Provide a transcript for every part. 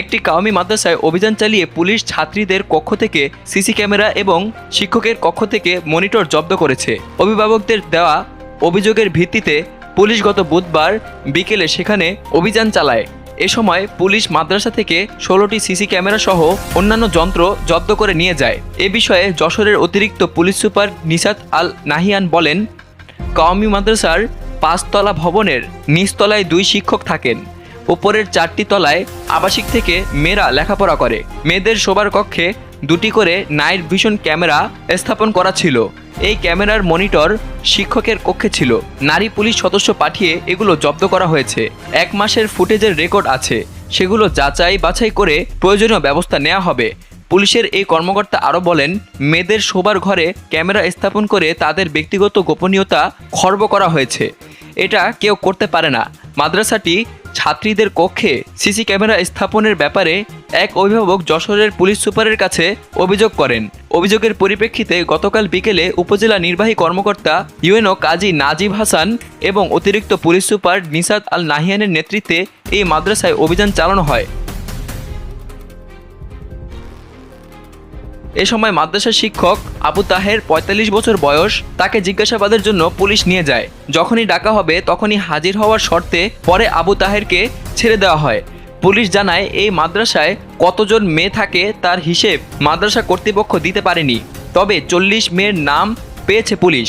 একটি কাওমি মাদ্রাসায় অভিযান চালিয়ে পুলিশ ছাত্রীদের কক্ষ থেকে সিসি ক্যামেরা এবং শিক্ষকের কক্ষ থেকে মনিটর জব্দ করেছে। অভিভাবকদের দেওয়া অভিযোগের ভিত্তিতে পুলিশ গত বুধবার বিকেলে সেখানে অভিযান চালায়। এ সময় পুলিশ মাদ্রাসা থেকে ষোলোটি সিসি ক্যামেরা সহ অন্যান্য যন্ত্র জব্দ করে নিয়ে যায়। এ বিষয়ে যশোরের অতিরিক্ত পুলিশ সুপার নিসাত আল নাহিয়ান বলেন, কওমি মাদ্রাসার পাঁচতলা ভবনের নিচতলায় দুই শিক্ষক থাকেন। উপরের চারটি তলায় আবাসিক থেকে মেয়েরা লেখাপড়া করে। মেয়েদের শোবার কক্ষে দুটি করে নাইট ভিশন ক্যামেরা স্থাপন করা ছিল। এই ক্যামেরার মনিটর শিক্ষকের কক্ষে ছিল। নারী পুলিশ সদস্য পাঠিয়ে এগুলো জব্দ করা হয়েছে। এক মাসের ফুটেজের রেকর্ড আছে। সেগুলো যাচাই বাছাই করে প্রয়োজনীয় ব্যবস্থা নেওয়া হবে। পুলিশের এই কর্মকর্তা আরও বলেন, মেয়েদের শোবার ঘরে ক্যামেরা স্থাপন করে তাদের ব্যক্তিগত গোপনীয়তা খর্ব করা হয়েছে। এটা কেউ করতে পারে না। মাদ্রাসাটি ছাত্রীদের কক্ষে সিসি ক্যামেরা স্থাপনের ব্যাপারে এক অভিভাবক যশোরের পুলিশ সুপারের কাছে অভিযোগ করেন। অভিযোগের পরিপ্রেক্ষিতে গতকাল বিকেলে উপজেলা নির্বাহী কর্মকর্তা ইউএনও কাজী নাজিব হাসান এবং অতিরিক্ত পুলিশ সুপার নিসাদ আল নাহিয়ানের নেতৃত্বে এই মাদ্রাসায় অভিযান চালানো হয়। এ সময় মাদ্রাসার শিক্ষক আবু তাহের ৪৫ বছর বয়স তাকে জিজ্ঞাসাবাদের জন্য পুলিশ নিয়ে যায়। যখনই ডাকা হবে তখনই হাজির হওয়ার শর্তে পরে আবু তাহেরকে ছেড়ে দেওয়া হয়। পুলিশ জানায় এই মাদ্রাসায় কতজন মেয়ে থাকে তার হিসেব মাদ্রাসা কর্তৃপক্ষ দিতে পারেনি। তবে চল্লিশ মেয়ের নাম পেয়েছে পুলিশ।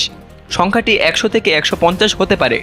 সংখ্যাটি একশো থেকে একশো পঞ্চাশ হতে পারে।